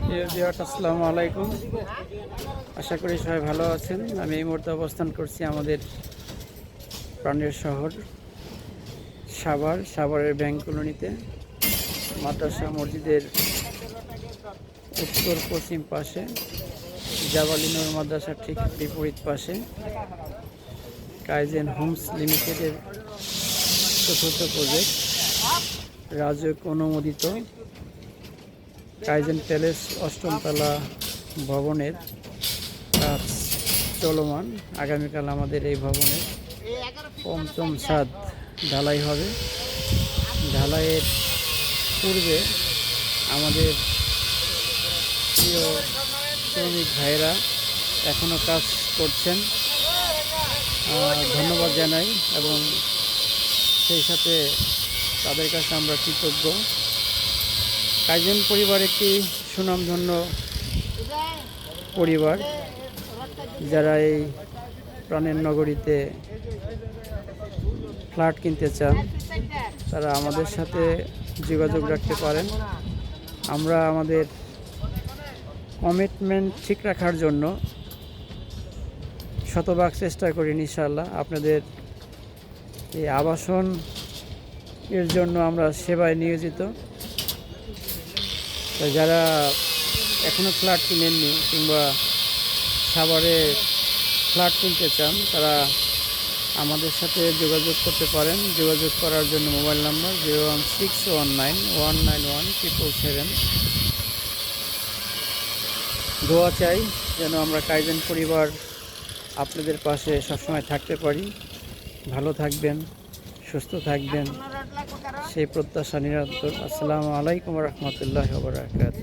আসসালামু আলাইকুম। আশা করি সবাই ভালো আছেন। আমি এই মুহূর্তে অবস্থান করছি আমাদের প্রাণের শহর, সাভার। সাভারের ব্যাংক কলোনিতে। মাদ্রাসা মসজিদের উত্তর পশ্চিম পাশে জাবালিনুর মাদ্রাসার ঠিক বিপরীত পাশে, কাইজেন হোমস লিমিটেডের চতুর্থ প্রজেক্ট রাজক অনুমোদিত কাইজেন প্যালেস অষ্টমতলা ভবনের কাজ চলমান। আগামীকাল আমাদের এই ভবনের পঞ্চম ছাদ ঢালাই হবে। ঢালাইয়ের পূর্বে আমাদের প্রিয় শ্রমিক ভাইয়েরা এখনও কাজ করছেন। ধন্যবাদ জানাই এবং সেই সাথে তাদের কাছে আমরা কৃতজ্ঞ। কাইজেন পরিবার একটি সুনামধন্য পরিবার, যারা এই প্রাণের নগরীতে ফ্ল্যাট কিনতে চান, তারা আমাদের সাথে যোগাযোগ রাখতে পারেন। আমরা আমাদের কমিটমেন্ট ঠিক রাখার জন্য শতভাগ চেষ্টা করি ইনশাল্লাহ আপনাদের এই আবাসন এর জন্য আমরা সেবায় নিয়োজিত। তো যারা এখনও ফ্ল্যাট কিনেননি কিংবা সাভারে ফ্ল্যাট কিনতে চান, তারা আমাদের সাথে যোগাযোগ করতে পারেন। যোগাযোগ করার জন্য mobile number zero one six one nine one nine one, triple seven. দোয়া চাই যেন আমরা কাইজেন পরিবার আপনাদের পাশে সবসময় থাকতে পারি। ভালো থাকবেন। সুস্থ থাকবেন। সেই প্রত্যাশা নিরন্তর। আসসালামু আলাইকুম রহমতুল্লাহ বরাকাত